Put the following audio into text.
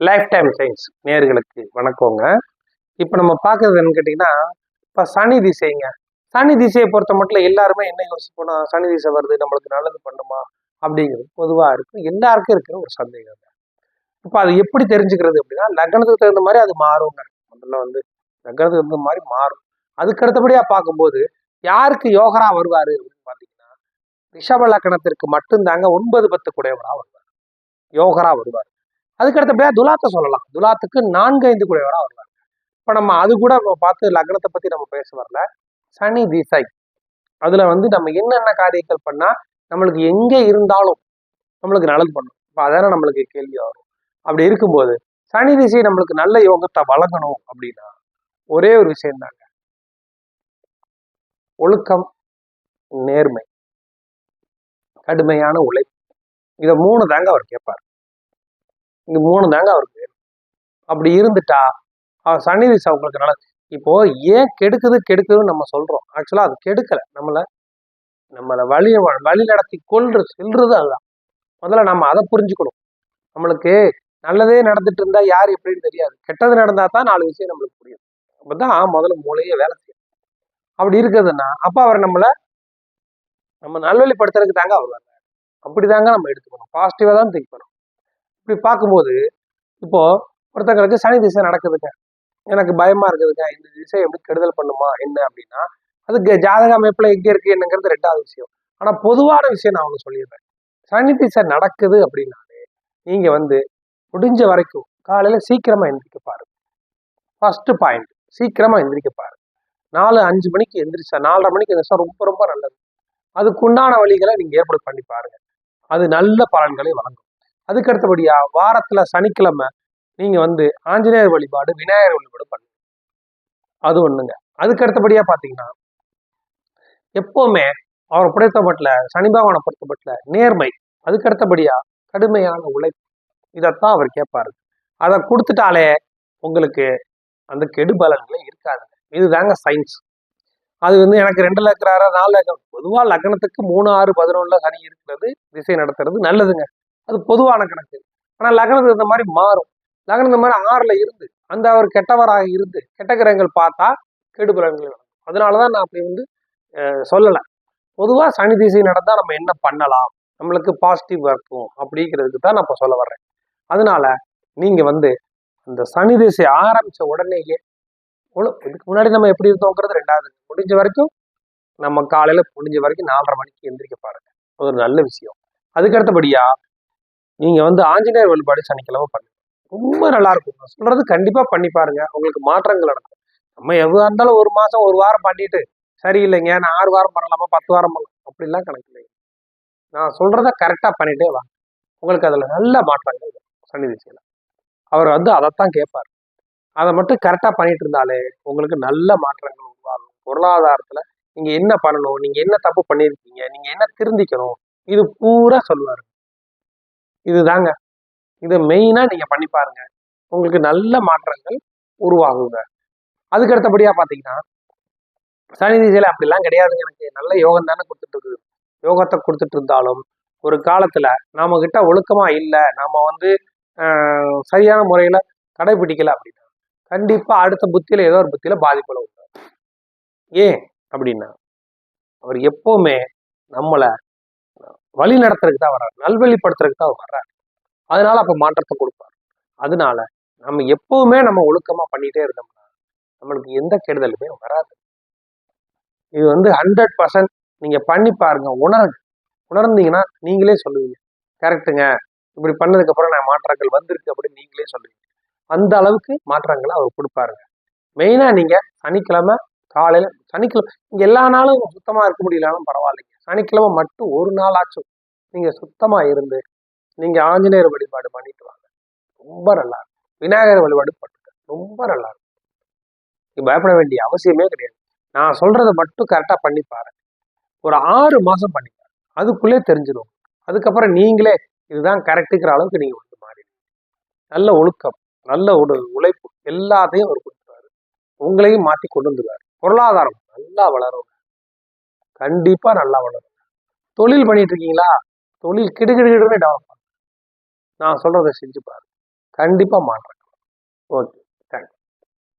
Life time science நேர்களுக்கு வணக்கங்க. இப்போ நம்ம பார்க்கறது என்னன்னு கேட்டிங்கன்னா இப்போ சனி திசைங்க. சனி திசையை பொறுத்த மட்டும் எல்லாருமே என்ன போனால் சனி திசை வருது நம்மளுக்கு நல்லது பண்ணுமா? அப்படிங்கிறது பொதுவாக இருக்கும். எல்லாருக்கும் இருக்கிற ஒரு சந்தேகம் இப்போ அது எப்படி தெரிஞ்சுக்கிறது அப்படின்னா லக்னத்துக்கு தகுந்த மாதிரி அது மாறுங்க. முதல்ல வந்து லக்னத்துக்கு தகுந்த மாதிரி மாறும். அதுக்கு அடுத்தபடியாக பார்க்கும்போது யாருக்கு யோகரா வருவார் அப்படின்னு பார்த்தீங்கன்னா ரிஷப லக்கணத்திற்கு மட்டும்தாங்க ஒன்பது பத்து குடையவராக வருவார். யோகரா வருவார். அதுக்கு அடுத்தபடியாக துலாத்தை சொல்லலாம். துலாத்துக்கு நான்கு ஐந்து குடையவரா வரலாம் இப்போ நம்ம அது கூட நம்ம பார்த்து லக்னத்தை பற்றி நம்ம பேச வரல. சனி திசை. அதில் வந்து நம்ம என்னென்ன காரியங்கள் பண்ணால் நம்மளுக்கு எங்கே இருந்தாலும் நம்மளுக்கு நல்லது பண்ணும். இப்போ அதான நம்மளுக்கு கேள்வி வரும். அப்படி இருக்கும்போது சனி திசை நம்மளுக்கு நல்ல யோகத்தை வழங்கணும் அப்படின்னா ஒரே ஒரு விஷயம் தாங்க. ஒழுக்கம் நேர்மை. கடுமையான உழைப்பு. இதை மூணு தாங்க அவர் கேட்பார் இந்த மூணு தாங்க அவருக்கு வேணும். அப்படி இருந்துட்டா அவர் சனி திசை அவங்களுக்கு நல்லது இப்போ ஏன் கெடுக்குது கெடுக்குதுன்னு நம்ம சொல்றோம். ஆக்சுவலா அது கெடுக்கல. நம்மளை நம்மளை வழி வழி நடத்தி கொள்ற செல்றது அதுதான். முதல்ல நம்ம அதை புரிஞ்சுக்கணும். நம்மளுக்கு நல்லதே நடந்துட்டு இருந்தா யார் எப்படின்னு தெரியாது. கெட்டது நடந்தா தான் நாலு விஷயம் நம்மளுக்கு புரியும். அப்பதான் முதல்ல மூளையே வேலை செய்யும். அப்படி இருக்குதுன்னா அப்ப அவர் நம்மளை நம்ம நல்வழிப்படுத்துறதுக்கு தாங்க அவர் அப்படிதாங்க நம்ம எடுத்துக்கணும். பாசிட்டிவா தான் திங்க் பண்ணணும். இப்படி பார்க்கும்போது இப்போ ஒருத்தங்களுக்கு சனி திசை நடக்குதுங்க. எனக்கு பயமா இருக்குதுங்க. இந்த திசை எப்படி கெடுதல் பண்ணுமா? என்ன அப்படின்னா அதுக்கு ஜாதக அமைப்புல எங்க இருக்கு என்னங்கிறது ரெண்டாவது விஷயம். ஆனா பொதுவான விஷயம் நான் அவங்க சொல்லிடுறேன். சனி திசை நடக்குது அப்படின்னாலே நீங்க வந்து முடிஞ்ச வரைக்கும் காலையில சீக்கிரமா எந்திரிக்க பாருங்க. ஃபர்ஸ்ட் பாயிண்ட் சீக்கிரமா எந்திரிக்க பாருங்க. நாலு அஞ்சு மணிக்கு எந்திரிச்சா நாலரை மணிக்கு எந்திரிச்சா ரொம்ப ரொம்ப நல்லது. அதுக்குண்டான வழிகளை நீங்க ஏற்பாடு பண்ணி பாருங்க. அது நல்ல பலன்களை வழங்கும். அதுக்கு அடுத்தபடியா வாரத்துல சனிக்கிழமை நீங்க வந்து ஆஞ்சநேயர் வழிபாடு விநாயகர் வழிபாடு பண்ணுங்க. அது ஒண்ணுங்க. அதுக்கு அடுத்தபடியா பாத்தீங்கன்னா எப்பவுமே அவரை பொறுத்தப்பட்டல சனி பகவானை பொறுத்தப்பட்டல நேர்மை அதுக்கு அடுத்தபடியா கடுமையான உழைப்பு. இதைத்தான் அவர் கேட்பாரு. அதை கொடுத்துட்டாலே உங்களுக்கு அந்த கெடுபலன்களே இருக்காது இதுதாங்க சயின்ஸ் அது வந்து எனக்கு ரெண்டுல இருக்கிறாரா நாலு பொதுவாக லக்னத்துக்கு மூணு ஆறு பதினொன்றுல சனி இருக்கிறது திசை நடத்துறது நல்லதுங்க. அது பொதுவான கணக்கு. ஆனால் லக்னத்துக்கு இந்த மாதிரி மாறும். லக்னம் இந்த மாதிரி ஆறில் இருந்து அந்த அவர் கெட்டவராக இருந்து கெட்ட கிரகங்கள் பார்த்தா கெடுபலன்கள் நடக்கும் அதனாலதான் நான் அப்படி வந்து சொல்லலை. பொதுவாக சனி திசை நடந்தால் நம்ம என்ன பண்ணலாம்? நம்மளுக்கு பாசிட்டிவ் இருக்கும் அப்படிங்கிறதுக்கு தான் நான் இப்போ சொல்ல வர்றேன். அதனால நீங்கள் வந்து அந்த சனி திசை ஆரம்பித்த உடனேயே இதுக்கு முன்னாடி நம்ம எப்படி இருந்தோங்கிறது ரெண்டாவது முடிஞ்ச வரைக்கும் நம்ம காலையில் முடிஞ்ச வரைக்கும் நாலரை மணிக்கு எந்திரிக்க பாருங்க. ஒரு நல்ல விஷயம். அதுக்கு அடுத்தபடியா நீங்க வந்து ஆஞ்சநேயர் வழிபாடு சனிக்கிழமை பண்ணுங்க ரொம்ப நல்லா இருக்கும் நான் சொல்றது கண்டிப்பா பண்ணி பாருங்க. உங்களுக்கு மாற்றங்கள் நடக்கும். நம்ம எவ்வளோ இருந்தாலும் ஒரு மாசம் ஒரு வாரம் பண்ணிட்டு சரியில்லைங்க நான் ஆறு வாரம் பண்ணலாமா பத்து வாரம் பண்ணலாம்? அப்படிலாம் கணக்கு இல்லைங்க. நான் சொல்றத கரெக்டா பண்ணிட்டே வாங்க. உங்களுக்கு அதுல நல்ல மாற்றங்கள் வரும். சனி திசையில. அவர் வந்து அதைத்தான் கேட்பார் அதை மட்டும் கரெக்டா பண்ணிட்டு இருந்தாலே உங்களுக்கு நல்ல மாற்றங்கள் உருவாகும். பொருளாதாரத்துல நீங்க என்ன பண்ணணும்? நீங்க என்ன தப்பு பண்ணியிருக்கீங்க நீங்க என்ன திருந்திக்கணும்? இது பூரா சொல்லுவாரு. இதுதாங்க. இதை மெயினாக நீங்கள் பண்ணி பாருங்க. உங்களுக்கு நல்ல மாற்றங்கள் உருவாகுங்க. அதுக்கு அடுத்தபடியாக பாத்தீங்கன்னா சனி திசையில் அப்படிலாம் கிடையாதுங்க எனக்கு. நல்ல யோகம் தானே கொடுத்துட்டு இருக்குது யோகத்தை கொடுத்துட்டு இருந்தாலும் ஒரு காலத்தில் நாம கிட்ட ஒழுக்கமாக இல்லை. நாம் வந்து சரியான முறையில் கடைபிடிக்கல அப்படின்னா கண்டிப்பாக அடுத்த புத்தியில் ஏதோ ஒரு புத்தியில் பாதிப்புல உண்டு ஏன் அப்படின்னா அவர் எப்போவுமே நம்மளை வழி நடத்துறதுக்கு தான் வர்றாரு நல்வழிப்படுத்துறதுக்கு தான் அவர் வர்றாரு. அதனால அப்ப மாற்றத்தை கொடுப்பாரு. அதனால நம்ம எப்பவுமே நம்ம ஒழுக்கமா பண்ணிட்டே இருந்தோம்னா நம்மளுக்கு எந்த கெடுதலுமே வராது. இது வந்து ஹண்ட்ரட் பர்சன்ட் நீங்க பண்ணி பாருங்க. உணருங்க. உணர்ந்தீங்கன்னா நீங்களே சொல்லுவீங்க. கரெக்டுங்க இப்படி பண்ணதுக்கு அப்புறம் நான் மாற்றங்கள் வந்திருக்கு அப்படின்னு நீங்களே சொல்லுவீங்க. அந்த அளவுக்கு மாற்றங்களை அவர் கொடுப்பாருங்க. மெயினா நீங்க சனிக்கிழமை காலையில சனிக்கிழமை இங்கே எல்லா நாளும் சுத்தமா இருக்க முடியலனாலும் பரவாயில்லைங்க. சனிக்கிழமை மட்டும் ஒரு நாளாச்சும் நீங்க சுத்தமா இருந்து நீங்க ஆஞ்சநேயர் வழிபாடு பண்ணிட்டு வாங்க. ரொம்ப நல்லா இருக்கும். விநாயகர் வழிபாடு பண்ணுங்க. ரொம்ப நல்லா இருக்கும். நீங்க பயப்பட வேண்டிய அவசியமே கிடையாது. நான் சொல்றதை மட்டும் கரெக்டா பண்ணி பாருங்க. ஒரு ஆறு மாசம் பண்ணி பாருங்க அதுக்குள்ளே தெரிஞ்சிடும். அதுக்கப்புறம் நீங்களே இதுதான் கரெக்டுங்கிற அளவுக்கு நீங்க வந்து மாறிடுங்க நல்ல ஒழுக்கம் நல்ல உடல் உழைப்பு எல்லாத்தையும் அவர் கொடுத்துருவாரு. உங்களையும் மாற்றி கொண்டு வந்துருவாரு. பொருளாதாரம் நல்லா வளரும். கண்டிப்பா நல்லா வளரும். தொழில் பண்ணிட்டு இருக்கீங்களா தொழில் கிடுகிடுகிடுன்னு டெவலப் பண்ணும் நான் சொல்றதை செஞ்சு பாருங்க. கண்டிப்பாக மாற்றம் ஓகே.